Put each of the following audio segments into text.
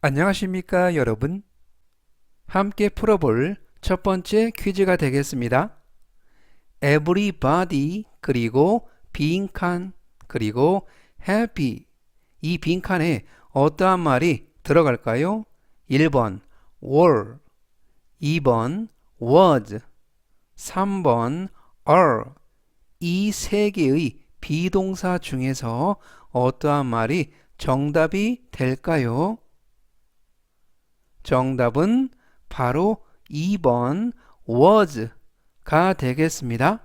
안녕하십니까 여러분? 함께 풀어볼 첫 번째 퀴즈가 되겠습니다. Everybody 그리고 빈칸 그리고 happy. 이 빈칸에 어떠한 말이 들어갈까요? 1번 were. 2번 was. 3번 are. 이 세 개의 비동사 중에서 어떠한 말이 정답이 될까요? 정답은 바로 2번 was가 되겠습니다.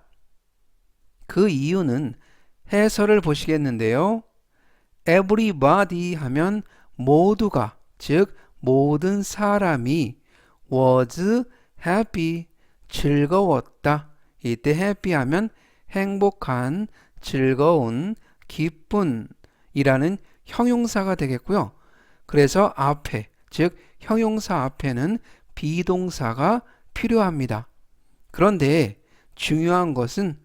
그 이유는 해설을 보시겠는데요. everybody 하면 모두가 즉 모든 사람이 was happy 즐거웠다. 이때 happy 하면 행복한, 즐거운, 기쁜 이라는 형용사가 되겠고요. 그래서 앞에 즉 형용사 앞에는 비동사가 필요합니다. 그런데 중요한 것은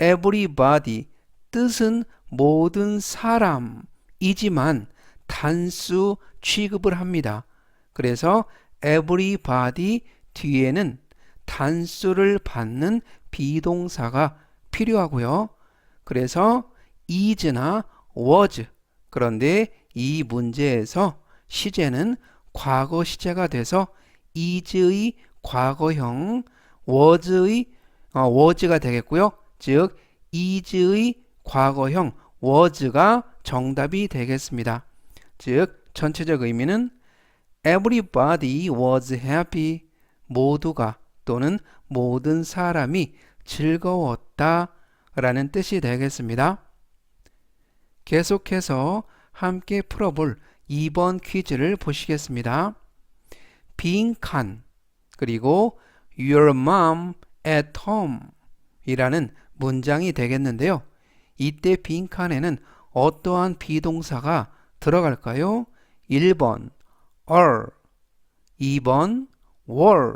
everybody 뜻은 모든 사람이지만 단수 취급을 합니다. 그래서 everybody 뒤에는 단수를 받는 비동사가 필요하고요. 그래서 is나 was 그런데 이 문제에서 시제는 과거 시제가 돼서 is의 과거형 was의 어, was가 되겠고요. 즉 is의 과거형 was가 정답이 되겠습니다. 즉 전체적 의미는 everybody was happy 모두가 또는 모든 사람이 즐거웠다 라는 뜻이 되겠습니다. 계속해서 함께 풀어볼 2번 퀴즈를 보시겠습니다. 빈칸 그리고 Your mom at home 이라는 문장이 되겠는데요. 이때 빈칸에는 어떠한 비동사가 들어갈까요? 1번 are 2번 were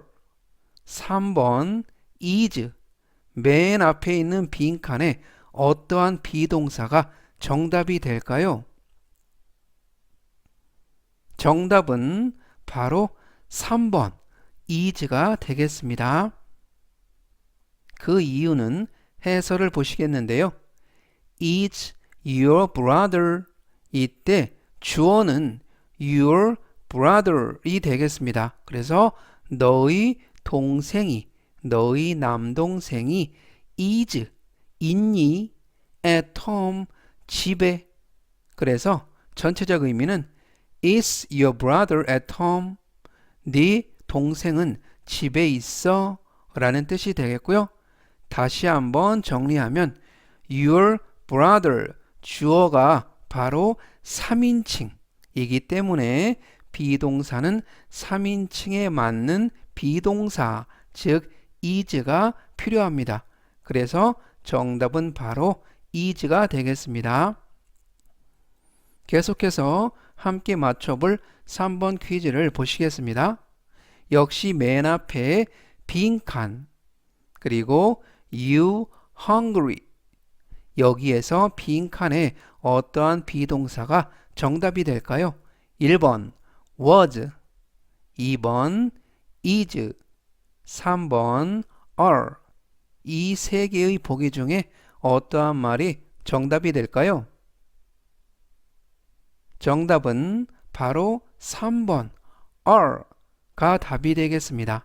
3번 is 맨 앞에 있는 빈칸에 어떠한 비동사가 정답이 될까요? 정답은 바로 3번 is가 되겠습니다. 그 이유는 해설을 보시겠는데요. is your brother 이때 주어는 your brother이 되겠습니다. 그래서 너의 동생이 너의 남동생이 is 있니 at home 집에 그래서 전체적 의미는 Is your brother at home? 네 동생은 집에 있어? 라는 뜻이 되겠고요. 다시 한번 정리하면 your brother 주어가 바로 3인칭이기 때문에 비동사는 3인칭에 맞는 비동사 즉 is가 필요합니다. 그래서 정답은 바로 is가 되겠습니다. 계속해서 함께 맞춰볼 3번 퀴즈를 보시겠습니다. 역시 맨 앞에 빈칸 그리고 you hungry 여기에서 빈칸에 어떠한 비동사가 정답이 될까요? 1번 was 2번 is 3번 are 이 세 개의 보기 중에 어떠한 말이 정답이 될까요? 정답은 바로 3번 are가 답이 되겠습니다.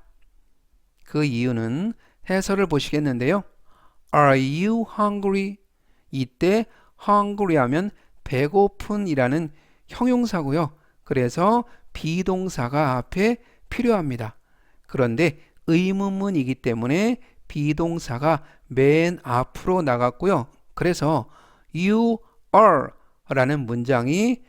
그 이유는 해설을 보시겠는데요. Are you hungry? 이때 hungry 하면 배고픈 이라는 형용사고요. 그래서 비동사가 앞에 필요합니다. 그런데 의문문이기 때문에 비동사가 맨 앞으로 나갔고요. 그래서 you are 라는 문장이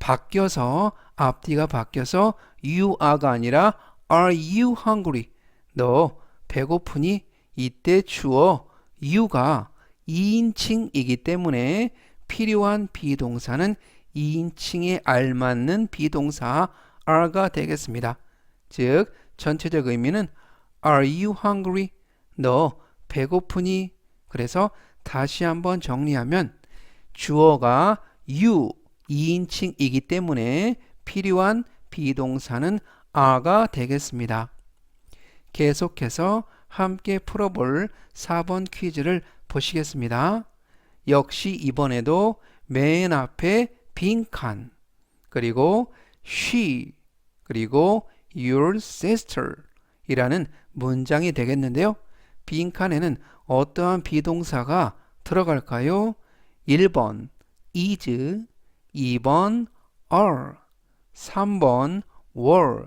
바뀌어서 앞뒤가 바뀌어서 you are가 아니라 are you hungry? 너 배고프니? 이때 주어 you가 2인칭이기 때문에 필요한 비동사는 2인칭에 알맞는 비동사 are가 되겠습니다. 즉 전체적 의미는 are you hungry? 너 배고프니? 그래서 다시 한번 정리하면 주어가 you 2인칭이기 때문에 필요한 비동사는 are가 되겠습니다. 계속해서 함께 풀어볼 4번 퀴즈를 보시겠습니다. 역시 이번에도 맨 앞에 빈칸, 그리고 she, 그리고 your sister 이라는 문장이 되겠는데요. 빈칸에는 어떠한 비동사가 들어갈까요? 1번 is, 2번 are, 3번 were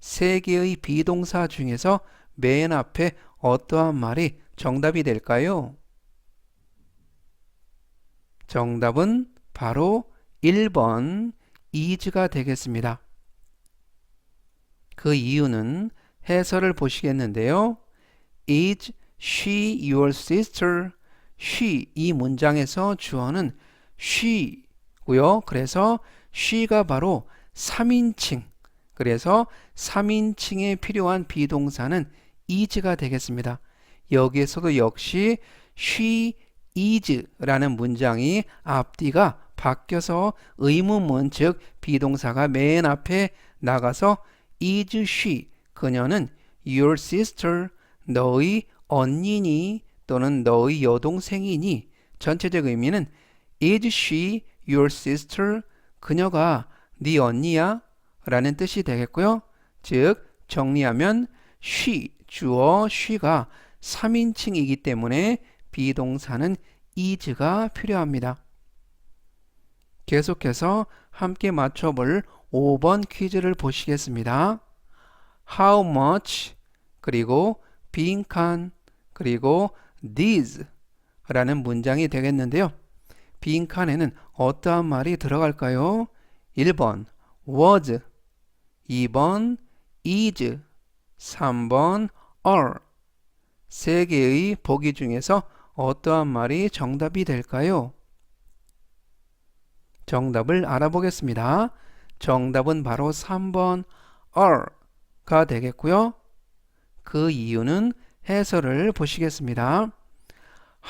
세 개의 비동사 중에서 맨 앞에 어떠한 말이 정답이 될까요? 정답은 바로 1번 is가 되겠습니다. 그 이유는 해설을 보시겠는데요. Is she your sister? she 이 문장에서 주어는 she 고요. 그래서 she가 바로 3인칭. 그래서 3인칭에 필요한 비동사는 is가 되겠습니다. 여기에서도 역시 she is라는 문장이 앞뒤가 바뀌어서 의문문 즉 비동사가 맨 앞에 나가서 is she 그녀는 your sister 너의 언니니 또는 너의 여동생이니 전체적 의미는 is she your sister 그녀가 네 언니야 라는 뜻이 되겠고요. 즉 정리하면 she 주어 she가 3인칭이기 때문에 비동사는 is가 필요합니다. 계속해서 함께 맞춰볼 5번 퀴즈를 보시겠습니다. How much 그리고 빈칸 그리고 these 라는 문장이 되겠는데요. 빈칸에는 어떠한 말이 들어갈까요? 1번 was 2번 is 3번 are 세 개의 보기 중에서 어떠한 말이 정답이 될까요? 정답을 알아보겠습니다. 정답은 바로 3번 are가 되겠고요. 그 이유는 해설을 보시겠습니다.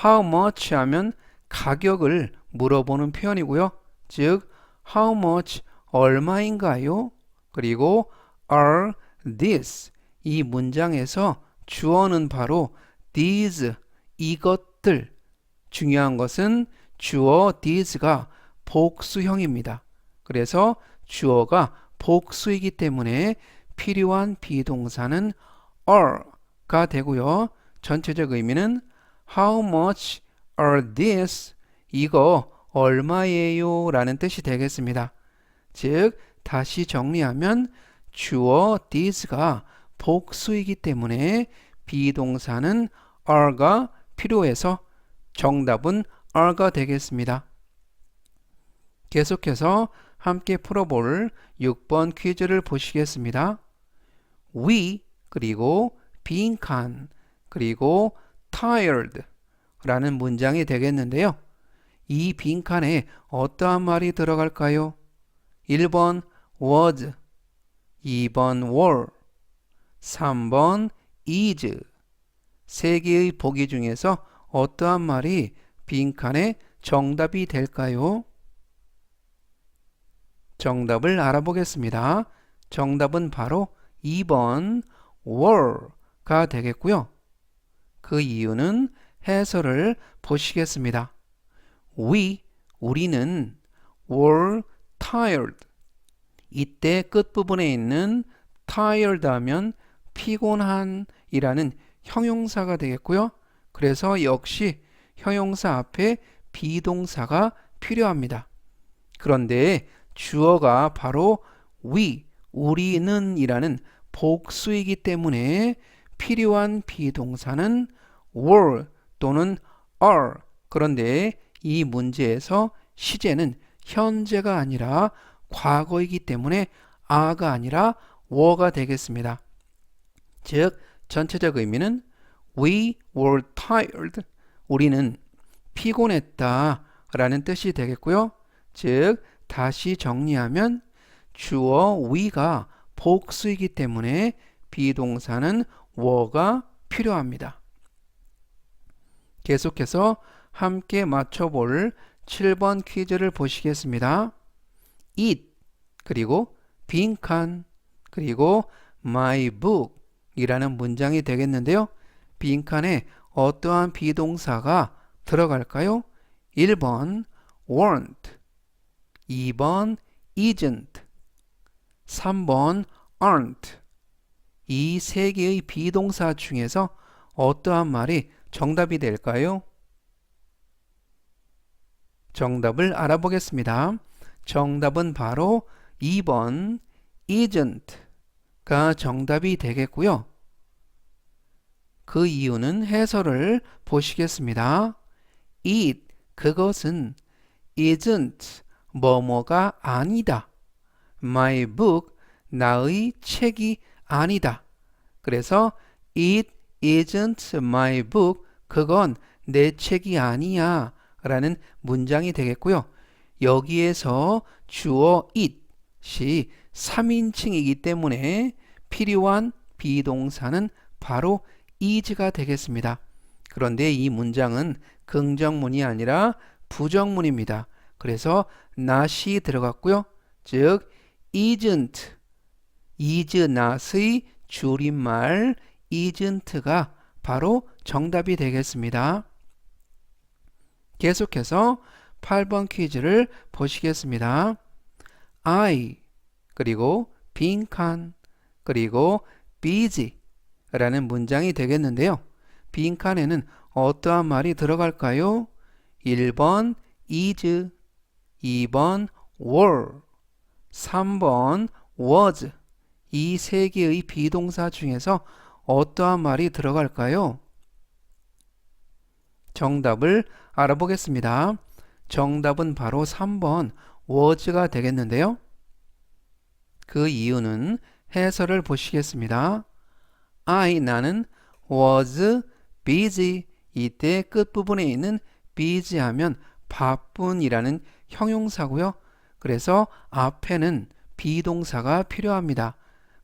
How much 하면 가격을 물어보는 표현이고요. 즉 how much 얼마인가요? 그리고 are this 이 문장에서 주어는 바로 these 이것들 중요한 것은 주어 these가 복수형입니다. 그래서 주어가 복수이기 때문에 필요한 비동사는 are가 되고요. 전체적 의미는 how much are this? 이거 얼마예요? 라는 뜻이 되겠습니다. 즉, 다시 정리하면 주어 this가 복수이기 때문에 비동사는 are가 필요해서 정답은 are가 되겠습니다. 계속해서 함께 풀어볼 6번 퀴즈를 보시겠습니다. we 그리고 빈칸 그리고 tired 라는 문장이 되겠는데요. 이 빈칸에 어떠한 말이 들어갈까요? 1번 was, 2번 were, 3번 is 세 개의 보기 중에서 어떠한 말이 빈칸에 정답이 될까요? 정답을 알아보겠습니다. 정답은 바로 2번 were가 되겠고요. 그 이유는 해설을 보시겠습니다. We, 우리는 were tired. 이때 끝부분에 있는 tired 하면 피곤한 이라는 형용사가 되겠고요. 그래서 역시 형용사 앞에 비동사가 필요합니다. 그런데 주어가 바로 we, 우리는 이라는 복수이기 때문에 필요한 비동사는 were 또는 are. 그런데 이 문제에서 시제는 현재가 아니라 과거이기 때문에 are가 아니라 were가 되겠습니다. 즉, 전체적 의미는 we were tired. 우리는 피곤했다 라는 뜻이 되겠고요. 즉, 다시 정리하면 주어 we가 복수이기 때문에 비동사는 were가 필요합니다. 계속해서 함께 맞춰볼 7번 퀴즈를 보시겠습니다. eat 그리고 빈칸 그리고 my book 이라는 문장이 되겠는데요. 빈칸에 어떠한 비동사가 들어갈까요? 1번 weren't 2번 isn't 3번 aren't 이 세 개의 비동사 중에서 어떠한 말이 정답이 될까요? 정답을 알아보겠습니다. 정답은 바로 2번 isn't가 정답이 되겠고요. 그 이유는 해설을 보시겠습니다. it 그것은 isn't 뭐뭐가 아니다. my book 나의 책이 아니다. 그래서 it isn't my book 그건 내 책이 아니야 라는 문장이 되겠고요. 여기에서 주어 it이 3인칭이기 때문에 필요한 비동사는 바로 is가 되겠습니다. 그런데 이 문장은 긍정문이 아니라 부정문입니다. 그래서 not이 들어갔고요. 즉 isn't, is not의 줄임말 isn't가 바로 정답이 되겠습니다. 계속해서 8번 퀴즈를 보시겠습니다. I 그리고 빈칸 그리고 busy 라는 문장이 되겠는데요. 빈칸에는 어떠한 말이 들어갈까요? 1번 is, 2번 were, 3번 was 이 세 개의 비동사 중에서 어떠한 말이 들어갈까요? 정답을 알아보겠습니다. 정답은 바로 3번 was가 되겠는데요. 그 이유는 해설을 보시겠습니다. I 나는 was busy 이때 끝부분에 있는 busy 하면 바쁜이라는 형용사고요. 그래서 앞에는 비동사가 필요합니다.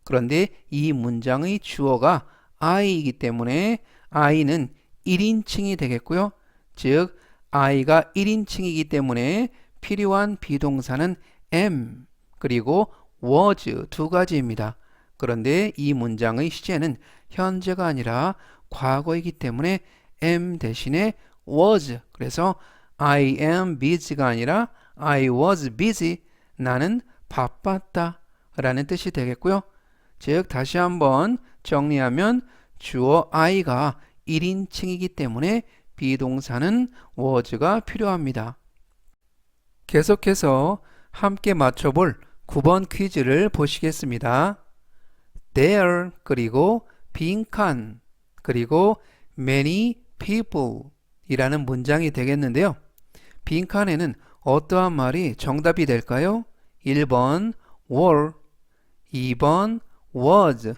그런데 이 문장의 주어가 I이기 때문에 I는 1인칭이 되겠고요. 즉 I가 1인칭이기 때문에 필요한 비동사는 am 그리고 was 두 가지입니다. 그런데 이 문장의 시제는 현재가 아니라 과거이기 때문에 am 대신에 was 그래서 I am busy가 아니라 I was busy 나는 바빴다 라는 뜻이 되겠고요. 즉 다시 한번 정리하면 주어 I가 1인칭이기 때문에 비동사는 was가 필요합니다. 계속해서 함께 맞춰볼 9번 퀴즈를 보시겠습니다. there 그리고 빈칸 그리고 many people 이라는 문장이 되겠는데요. 빈칸에는 어떠한 말이 정답이 될까요? 1번 were 2번 was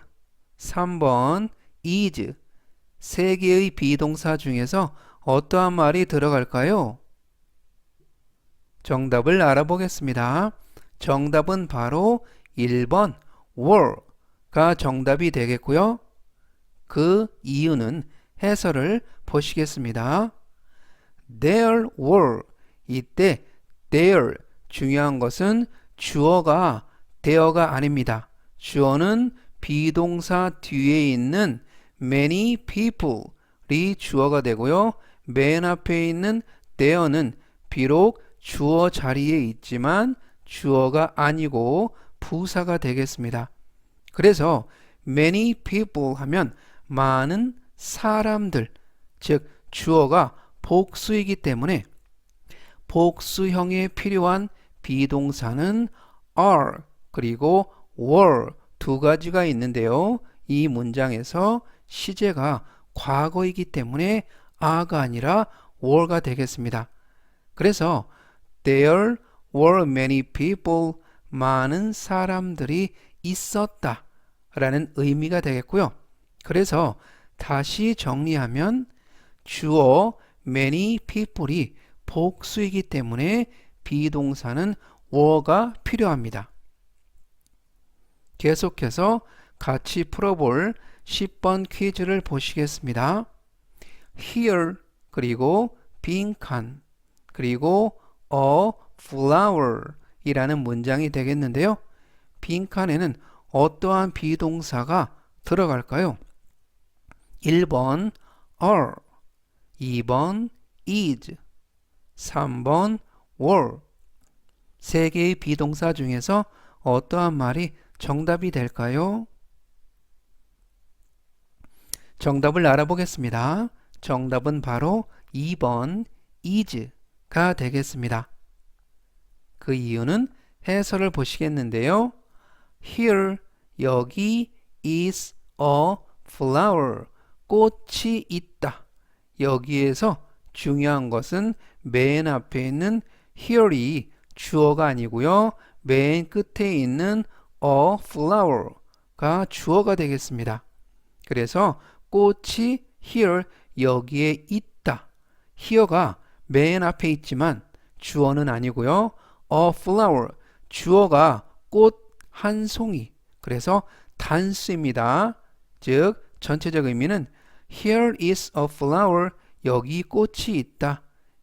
3번 is 세 개의 비동사 중에서 어떠한 말이 들어갈까요? 정답을 알아보겠습니다. 정답은 바로 1번 were가 정답이 되겠고요. 그 이유는 해설을 보시겠습니다. There were 이때 there 중요한 것은 주어가 there가 아닙니다. 주어는 비동사 뒤에 있는 many people이 주어가 되고요. 맨 앞에 있는 there는 비록 주어 자리에 있지만 주어가 아니고 부사가 되겠습니다. 그래서 many people 하면 많은 사람들, 즉 주어가 복수이기 때문에 복수형에 필요한 비동사는 are 그리고 were 두 가지가 있는데요. 이 문장에서 시제가 과거이기 때문에 are가 아니라 were가 되겠습니다. 그래서 there were many people 많은 사람들이 있었다 라는 의미가 되겠고요. 그래서 다시 정리하면 주어 many people이 복수이기 때문에 비동사는 were가 필요합니다. 계속해서 같이 풀어볼 10번 퀴즈를 보시겠습니다. Here 그리고 빈칸 그리고 a flower 이라는 문장이 되겠는데요. 빈칸에는 어떠한 비동사가 들어갈까요? 1번 are, 2번 is, 3번 were. 세 개의 비동사 중에서 어떠한 말이 정답이 될까요? 정답을 알아보겠습니다. 정답은 바로 2번 is가 되겠습니다. 그 이유는 해설을 보시겠는데요. Here, 여기 is a flower. 꽃이 있다. 여기에서 중요한 것은 맨 앞에 있는 here이 주어가 아니고요. 맨 끝에 있는 a flower가 주어가 되겠습니다. 그래서 꽃이 here 여기에 있다. here가 맨 앞에 있지만 주어는 아니고요. a flower 주어가 꽃 한 송이. 그래서 단수입니다. 즉 전체적 의미는 here is a flower 여기 꽃이 있다.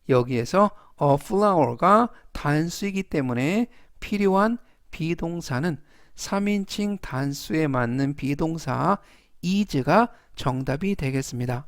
여기에서 a flower가 단수이기 때문에 필요한 비동사는 3인칭 단수에 맞는 비동사 is가 정답이 되겠습니다.